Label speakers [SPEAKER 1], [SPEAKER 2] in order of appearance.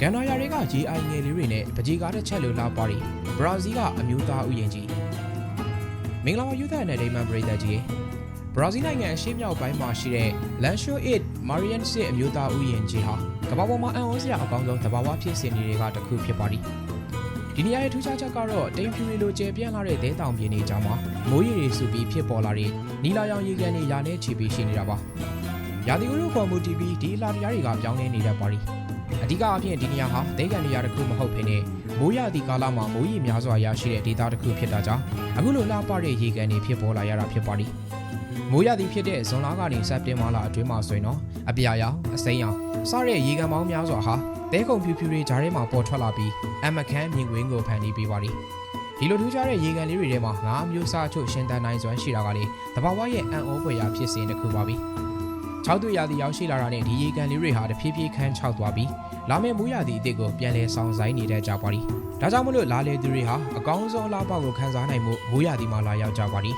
[SPEAKER 1] ဂန်နာယာတွေက GI ငယ်လေးတွေနဲ့ပကြီးကားတစ်ချက်လိုလာပါရီဘရာဇီးကအမျိုးသားဥယျာဉ်ကြီးမင်္ဂလာပါယူသနဲ့ဒိမန်ပရိသတ်ကြီးဘရာဇီးနိုင်ငံအရှေ့မြောက်ပိုင်းမှာရှိတဲ့ Lancho 8 Marian စစ်အမျိုးသားဥယျာဉ်ကြီးဟာကမ္ဘာပေါ်မှာအံ့ဩစရာအကောင်းဆုံးသဘာဝဖြစ်စဉ်တွေကတစ်ခုဖြစ်ပါသည်ဒီနေရာရဲ့ထူးခြားချက်ကတော့တိမ်ဖြူရီလိုကျယ်ပြန့်လာတဲ့ဒဲတောင်ပြင်းတွေကြောင့်မှာမိုးရေတွေစုပြီးဖြစ်ပေါ်လာတဲ့နီလာရောင်ရေကန်တွေရာနဲ့ချီပြီးရှိနေတာပါရာသီဥတုပေါ်မူတည်ပြီးဒီအလာတရားတွေကပြောင်းလဲနေတတ်ပါသည်အ ဓိကအဖြစ်ဒီနေရာဟာဒိတ်ကန်နေရာတစ်ခုမဟုတ်ဘဲနဲ့မိုးရသည့်ကာလမှာမိုးရေများစွာရရှိတဲ့ဒေသတစ်ခုဖြစ်တာကြောင့်အခုလိုလှပတဲ့ရေကန်တွေဖြစ်ပေါ်လာရတာဖြစ်ပါသည်မိုးရသည့်ဖြစ်တဲ့ဇွန်လကနေစက်တင်ဘာလအတွင်းမှာဆိုရင်တော့အပြာရောင်အစိမ်းရောင်စတဲ့ရေကန်ပေါင်းများစွာဟာတဲကုံဖြူဖြူတွေဂျားထဲမှာပေါ်ထွက်လာပြီးအမခန်းမြင်ကွင်းကိုဖန်တီးပေးပါသည်ဒီလိုထူးခြားတဲ့ရေကန်လေးတွေထဲမှာငါးမျိုးစားအချို့ရှင်သန်နိုင်စွမ်းရှိတာကလေတဘာဝရဲ့အံ့ဩဖွယ်ရာဖြစ်စဉ်တစ်ခုပါပဲ ၆သူရာသီရောက်ရှိလာတာနဲ့ဒီရေကန်လေးတွေဟာတဖြည်းဖြည်းခန်းခြောက်သွားပြီးလာမယ့်မိုးရာသီအစ်စ်ကိုပြန်လည်ဆောင်ဆိုင်နေတဲ့ကြပါရီဒါကြောင့်မလို့လာလေသူတွေဟာအကောင်းဆုံးအလားအပါကိုခန်းစားနိုင်မှုမိုးရာသီမှာလာရောက်ကြပါရီ